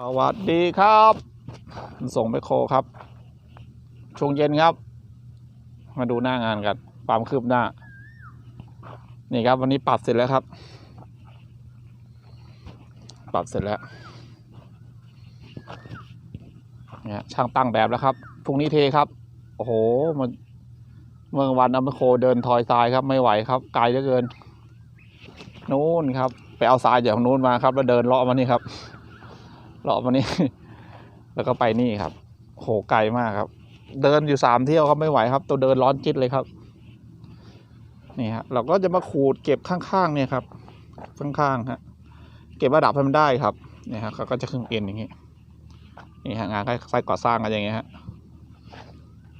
สวัสดีครับ ส่งไปโครครับ ช่วงเย็นครับ มาดูหน้างานกันความคืบหน้า นี่ครับ วันนี้ปรับเสร็จแล้วครับ ปรับเสร็จแล้วเนี่ยช่างตั้งแบบแล้วครับพรุ่งนี้เทครับ โอ้โหมันเมื่อวันเอาไปโครเดินทอยทรายครับ ไม่ไหวครับไกลเหลือเกิน นู้นครับ ไปเอาทรายจากนู้นมาครับ แล้วเดินเลาะมานี่ครับ เลาะมานี่แล้วก็ไปนี่ครับ โหไกลมากครับ เดินอยู่สามเที่ยวครับไม่ไหวครับ ตัวเดินร้อนจิตเลยครับ นี่ฮะเราก็จะมาขูดเก็บข้างๆเนี่ยครับ ข้างๆฮะเก็บระดับให้มันได้ครับนี่ฮะเขาก็จะขึ้นเอ็นอย่างนี้นี่ฮะงานใกล้ๆก่อสร้างกันอย่างเงี้ยฮะ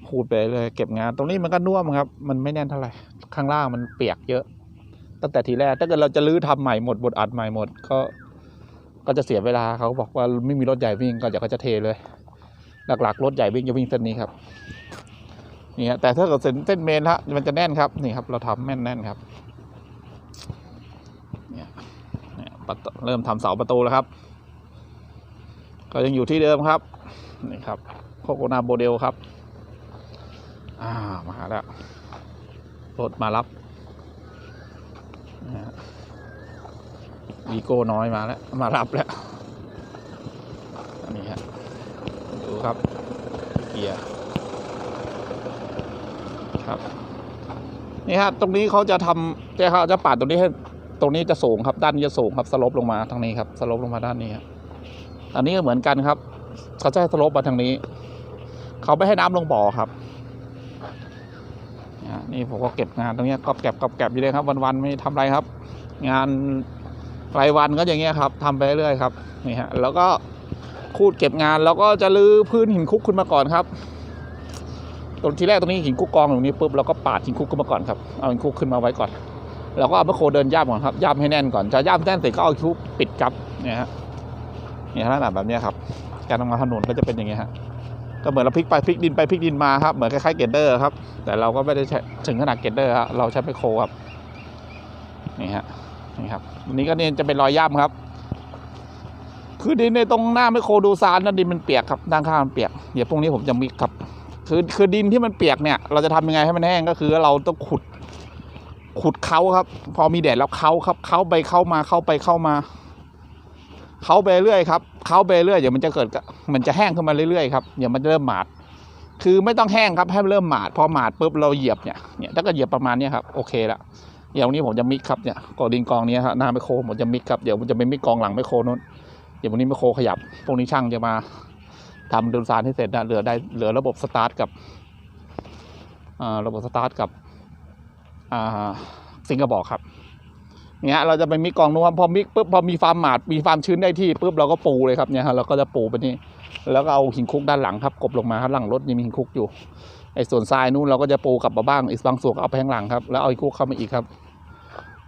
ขูดไปเลย เก็บงาน ตรงนี้มันก็น่วมครับ มันไม่แน่นเท่าไหร่ข้างล่างมันเปียกเยอะ ตั้งแต่ทีแรกถ้าเกิดเราจะรื้อทำใหม่หมดบทอัดใหม่หมดก็ ก็จะเสียเวลาเขาบอกว่าไม่มีรถใหญ่วิ่งก็เดี๋ยวก็จะเทเลย หลักๆรถใหญ่วิ่งจะวิ่งเส้นนี้ครับนี่ฮะแต่ถ้าเกิดเส้นเส้นเมนละมันจะแน่นครับนี่ครับ เราทำแม่นแน่นครับเนี่ยเนี่ยประตูเริ่มทำเสาประตูแล้วครับ ก็ยังอยู่ที่เดิมครับนี่ครับโคโกนาโมเดลครับ อ่ามาแล้วรถมารับนะฮะ วีโก้น้อยมาแล้ว มารับแล้วอันนี้ฮะดูครับเกียร์ครับนี่ฮะตรงนี้เขาจะทำจะเขาจะปาดตรงนี้ให้ตรงนี้จะสูงครับด้านนี้จะสูงครับสลบลงมาทางนี้ครับสลบลงมาด้านนี้ครับอันนี้ก็เหมือนกันครับเขาจะให้สลบมาทางนี้ เขาไม่ให้น้ำลงบ่อครับนี่ผมก็เก็บงานตรงนี้ก็แก็บก็แก็บอยู่เลยครับ วันๆไม่ทำอะไรครับ งาน รายวันก็อย่างเงี้ยครับทำไปเรื่อยครับนี่ฮะแล้วก็คูดเก็บงานแล้วก็จะลื้อพื้นหินคุกขึ้นมาก่อนครับตรงที่แรกตรงนี้หินคุกกองอยู่นี้ปุ๊บเราก็ปาดหินคุกขึ้นมาก่อนครับเอาหินคุกขึ้นมาไว้ก่อนแล้วก็เอาไมโคเดินย่ำก่อนครับย่ำให้แน่นก่อนจะย่ำแน่นเสร็จก็เอาคุกปิดกับเนี่ยฮะเนี่ยลักษณะแบบเนี้ยครับการทำงานถนนก็จะเป็นอย่างเงี้ยฮะก็เหมือนเราพลิกไปพลิกดินไปพลิกดินมาครับเหมือนคล้ายๆเกรดเดอร์ครับแต่เราก็ไม่ได้ใช้ถึงขนาดเกรดเดอร์ครับเราใช้ไมโครครับนี่ฮะ นี่ครับอันนี้ก็เนี่ยจะเป็นรอยย่ำครับ คือดินในตรงหน้าไมโครดูซานนะดินมันเปียกครับด้านข้างมันเปียกเดี๋ยวพรุ่งนี้ผมจะมิกครับ คือคือดินที่มันเปียกเนี่ย เราจะทำยังไงให้มันแห้งก็คือเราต้องขุด ขุดเขาครับ พอมีแดดแล้วเขาครับเขาไปเข้ามาเข้าไปเข้ามาเขาไปเรื่อยครับเขาไปเรื่อยเดี๋ยวมันจะเกิดมันจะแห้งขึ้นมาเรื่อยๆครับเดี๋ยวมันจะเริ่มหมาด คือไม่ต้องแห้งครับให้มันเริ่มหมาด พอหมาดปุ๊บเราเหยียบเนี่ยเนี่ยถ้าเกิดเหยียบประมาณเนี้ครับโอเคละ เดี๋ยววันนี้ผมจะมิกครับเนี่ยกอดินกองนี้ครับหน้าไมโครผมจะมิกครับเดี๋ยวผมจะไปมิกกองหลังไมโครนู้นเดี๋ยววันนี้ไมโครขยับ พวกนี้ช่างจะมาทำดูซานให้เสร็จนะเหลือได้เหลือระบบสตาร์ทกับระบบสตาร์ทกับอ่าซิงกระบอกครับเนี่ยเราจะไปมิกกองนู้นพอมิกปุ๊บพอมีฟาร์มหมาดมีฟาร์มชื้นได้ที่ปุ๊บเราก็ปูเลยครับเนี่ยฮะเราก็จะปูไปนี่แล้วก็เอาหินคุกด้านหลังครับกบลงมาครับหลังรถยังมีหินคุกอยู่ไอ้ส่วนทรายนู้นเราก็จะปูกลับมาบ้างอีกบางส่วนก็เอาไปข้างหลังครับแล้วเอาอีกคุกเข้ามาอีกครับ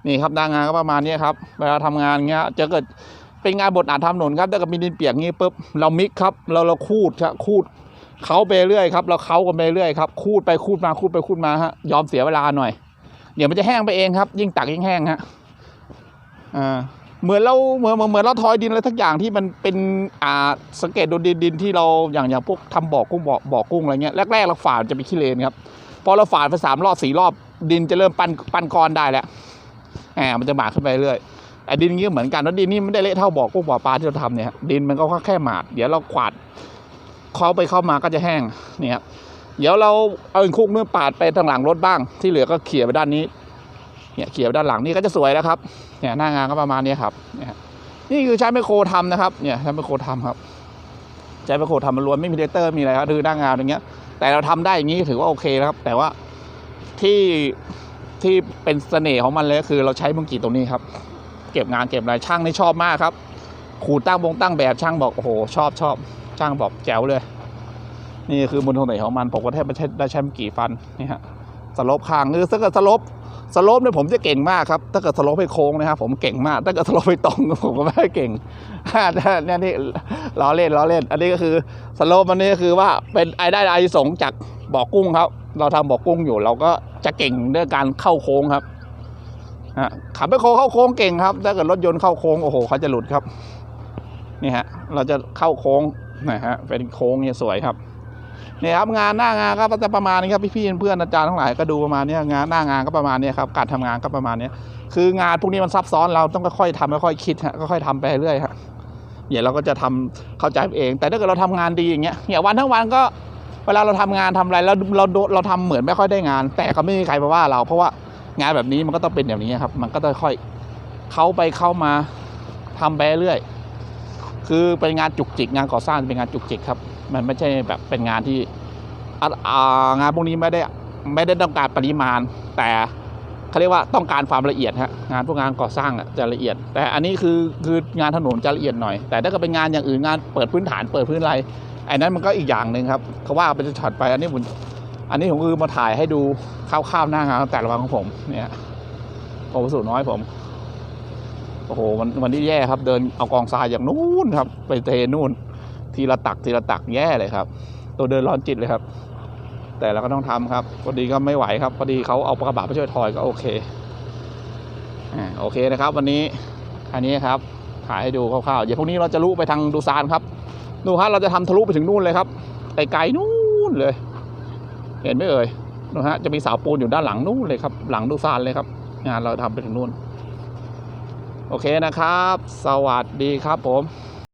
นี่ครับหน้างานก็ประมาณนี้ครับเวลาทำงานเงี้ยจะเกิดเป็นงานบทอาจทำหนุนครับถ้าเกิดมีดินเปียกงี้ปุ๊บเรามิกครับเราเราคูดครับคูดเขาไปเรื่อยครับเราเขากันไปเรื่อยครับคูดไปคูดมาคูดไปคูดมาฮะยอมเสียเวลาหน่อย เดี๋ยวมันจะแห้งไปเองครับ ยิ่งตักยิ่งแห้งฮะอ่าเหมือนเราเหมือนเหมือนเราทอยดินอะไรทักอย่างที่มันเป็นอ่าสังเกตดูดินดินที่เราอย่างอย่างพวกทำบ่อกุ้งบ่อบ่อกุ้งอะไรเงี้ยแรกๆเราฝาดจะเป็นขี้เลนครับพอเราฝาดไปสามรอบสี่รอบดินจะเริ่มปั้นปั้นก้อนได้แล้ว แหมมันจะหมาขึ้นไปเรื่อยไอ้ดินนี้ก็เหมือนกันแล้วดินนี่ไม่ได้เละเท่าบ่อกุ้งบ่อปลาที่เราทำเนี่ยดินมันก็แค่หมาดเดี๋ยวเราขวาดเขาไปเข้ามาก็จะแห้งเนี่ยครับเดี๋ยวเราเอาอินคุกเนื้อปาดไปทางหลังรถบ้าง ที่เหลือก็เขี่ยไปด้านนี้เนี่ยเขี่ยไปด้านหลังนี่ก็จะสวยแล้วครับเนี่ยหน้างานก็ประมาณนี้ครับเนี่ยนี่คือใช้ไมโครทำนะครับเนี่ยใช้ไมโครทำครับใช้ไมโครทำมันล้วนไม่มีเดเตอร์มีอะไรครับคือหน้างานอย่างเงี้ย แต่เราทำได้อย่างนี้ถือว่าโอเคแล้วครับ แต่ว่าที่ ที่เป็นเสน่ห์ของมันเลยก็คือเราใช้มุงกีตรงนี้ครับ เก็บงานเก็บอะไรช่างนี่ชอบมากครับขูดตั้งบงตั้งแบบช่างบอกโอ้โหชอบชอบช่างบอกแจ๋วเลย นี่คือมูลเสน่ห์ของมันผมก็แทบไม่ใช่ได้ใช้มุงกีฟันนี่ฮะสลบคางคือถ้าเกิดสลบสลบเนี่ยผมจะเก่งมากครับ ถ้าเกิดสลบไปโค้งนะครับผมเก่งมาก ถ้าเกิดสลบไปตรงผมก็ไม่เก่งนี่นี่ล้อเล่นล้อเล่น อันนี้ก็คือสลปมันนี่ก็คือว่าเป็นไอได้ไอสงจากบ่อกุ้งครับ เราทำบ่อกุ้งอยู่เราก็ จะเก่งเรื่องการเข้าโค้งครับขับไปโค้งเข้าโค้งเก่งครับ ถ้าเกิดรถยนต์เข้าโค้งโอ้โหเขาจะหลุดครับ นี่ฮะ เราจะเข้าโค้งนะฮะ เป็นโค้งเนี่ยสวยครับนี่ครับงานหน้างานก็จะประมาณนี้ครับพี่ๆเพื่อนอาจารย์ทั้งหลายก็ดูประมาณนี้งานหน้างานก็ประมาณนี้ครับการทำงานก็ประมาณนี้คืองานพวกนี้มันซับซ้อนเราต้องค่อยๆทำค่อยๆคิดฮะค่อยๆทำไปเรื่อยฮะเดี๋ยวเราก็จะทำเข้าใจเอง แต่ถ้าเกิดเราทำงานดีอย่างเงี้ยเนี่ยวันทั้งวันก็ เวลาเราทำงานทำอะไรแล้วเราโดเราทำเหมือนไม่ค่อยได้งาน แต่ก็ไม่มีใครมาว่าเรา เพราะว่างานแบบนี้มันก็ต้องเป็นแบบนี้ครับ มันก็ต้องค่อยเข้าไปเข้ามาทำไปเรื่อย คือเป็นงานจุกจิกงานก่อสร้างเป็นงานจุกจิกครับ มันไม่ใช่แบบเป็นงานที่องานพวกนี้ไม่ได้ไม่ได้ต้องการปริมาณ แต่เขาเรียกว่าต้องการความละเอียดฮะงานพวกงานก่อสร้างจะละเอียด แต่อันนี้คือคืองานถนนจะละเอียดหน่อย แต่ถ้าเกิดเป็นงานอย่างอื่นงานเปิดพื้นฐานเปิดพื้นอะไร ไอ้นั้นมันก็อีกอย่างหนึ่งครับเขาว่าเป็นช็อตไปอันนี้ผมอันนี้ผมคือมาถ่ายให้ดูคร่าวๆหน้างานแต่ละวันของผมเนี่ยผมสูน้อยผมโอ้โหวันวันนี้แย่ครับ เดินเอากองทรายอย่างนู้นครับ ไปเทนู่น ทีละตักทีละตักแย่เลยครับ ตัวเดินร้อนจิตเลยครับ แต่เราก็ต้องทำครับพอดีก็ไม่ไหวครับพอดีเขาเอากระบะไปช่วยถอยก็โอเคอ่าโอเคนะครับ วันนี้อันนี้ครับถ่ายให้ดูคร่าวๆเดี๋ยวพรุ่งนี้เราจะลุไปทางดูซานครับ ดูฮะเราจะทำทะลุไปถึงนู่นเลยครับไกลๆนู่นเลย เห็นไหมเอ่ยนู่นฮะจะมีเสาปูนอยู่ด้านหลังนู่นเลยครับ หลังดูซานเลยครับงานเราทำไปถึงนู่น โอเคนะครับ สวัสดีครับผม